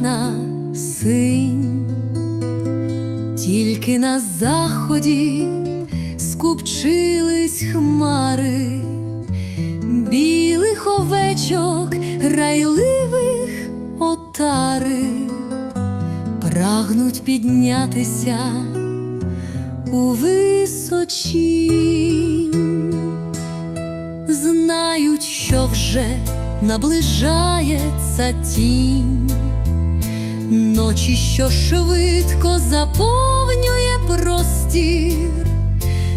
весняна синь, тільки на заході скупчились хмари, білих овечок, грайливих отари, прагнуть піднятися у височінь знають, що вже наближається тінь, ночі, що швидко заповнює простір,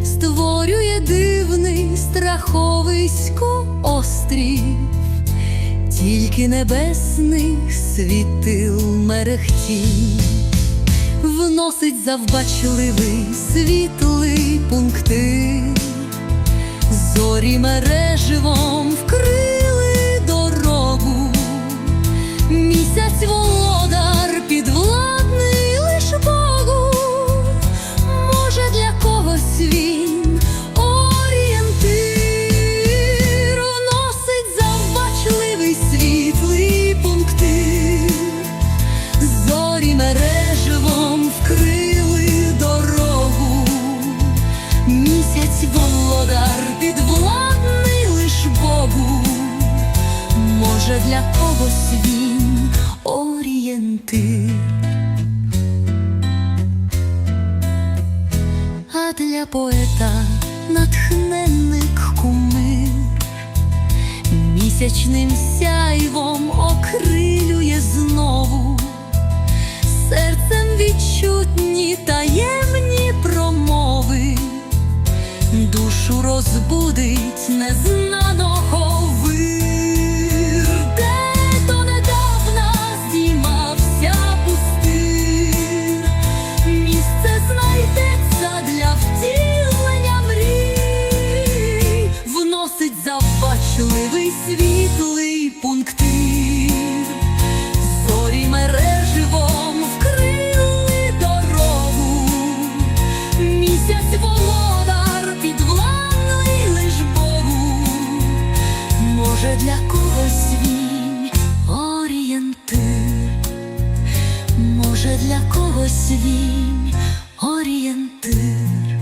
створює дивний страховисько острів, тільки небесних світил мерехтінь. Вносить завбачливий світлий пунктир Зорі мереживом когось він орієнтир, а для поета натхненник кумир, місячним сяйвом для когось він орієнтир, може для когось він орієнтир.